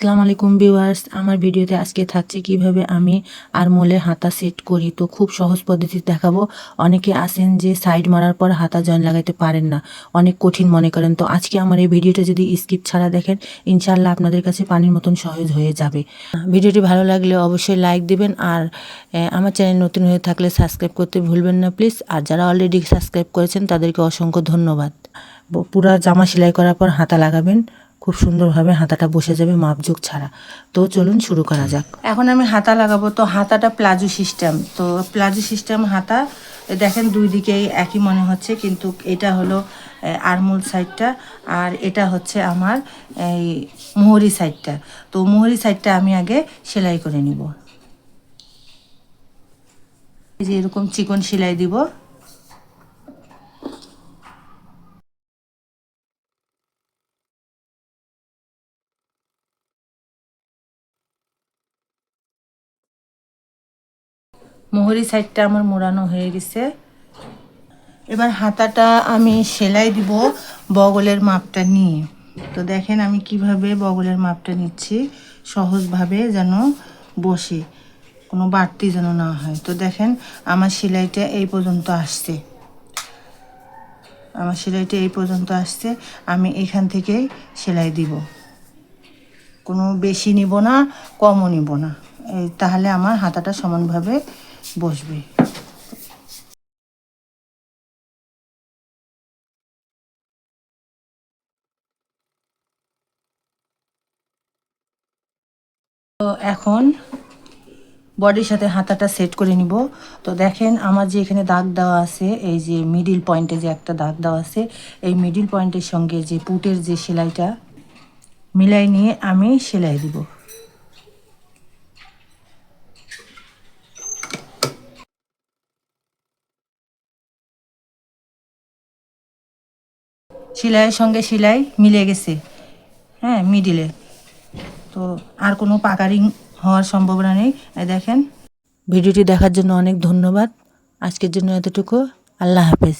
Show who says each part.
Speaker 1: আসসালামু আলাইকুম ভিউয়ার্স, আমার ভিডিওতে আজকে থাকছে কীভাবে আমি আরমোলে হাতা সেট করি। তো খুব সহজ পদ্ধতি দেখাবো। অনেকে আসেন যে সাইড মারার পর হাতা জয়েন লাগাইতে পারেন না। অনেক কঠিন মনে করেন। তো আজকে আমার এই ভিডিওটা যদি স্কিপ ছাড়া দেখেন ইনশাল্লাহ আপনাদের কাছে পানির মতন সহজ হয়ে যাবে। ভিডিওটি ভালো লাগলে অবশ্যই লাইক দিবেন আর আমার চ্যানেল নতুন হয়ে থাকলে সাবস্ক্রাইব করতে ভুলবেন না প্লিজ। আর যারা অলরেডি সাবস্ক্রাইব করেছেন, তাদেরকে অসংখ্য ধন্যবাদ। পুরা জামা সেলাই করার পর হাতা লাগাবেন। খুব সুন্দরভাবে হাতাটা বসে যাবে মাপযোগ ছাড়া। তো চলুন শুরু করা যাক। এখন আমি হাতা লাগাবো। তো হাতাটা প্লাজো সিস্টেম। তো প্লাজো সিস্টেম হাতা দেখেন দুই দিকেই একই মনে হচ্ছে, কিন্তু এটা হলো আরমুল সাইডটা, আর এটা হচ্ছে আমার, এই মোহরি সাইডটা। তো মোহরি সাইডটা আমি আগে সেলাই করে নিব। যে এরকম চিকন সেলাই দিব। মোহরি সাইডটা আমার মোড়ানো হয়ে গেছে। এবার হাতাটা আমি সেলাই দিব বগলের মাপটা নিয়ে। তো দেখেন আমি কীভাবে বগলের মাপটা নিচ্ছি, সহজভাবে যেন বসে, কোনো বাড়তি যেন না হয়। তো দেখেন আমার সেলাইটা এই পর্যন্ত আসছে। আমার সেলাইটা এই পর্যন্ত আসছে, আমি এখান থেকেই সেলাই দিব। কোনো বেশি নিব না, কমও নিব না। এই তাহলে আমার হাতাটা সমানভাবে বসবে। তো এখন বডির সাথে হাতাটা সেট করে নিব। তো দেখেন আমার যে এখানে দাগ দেওয়া আছে, এই যে মিডিল পয়েন্টে যে একটা দাগ দেওয়া আছে, এই মিডিল পয়েন্টের সঙ্গে যে পুটের যে সেলাইটা, মিলাই নিয়ে আমি সেলাই দিব। সেলাইয়ের সঙ্গে সেলাই মিলে গেছে। হ্যাঁ মিডিলে তো আর কোনো পাকারিং হওয়ার সম্ভাবনা নেই। দেখেন, ভিডিওটি দেখার জন্য অনেক ধন্যবাদ। আজকের জন্য এতটুকু। আল্লাহ হাফেজ।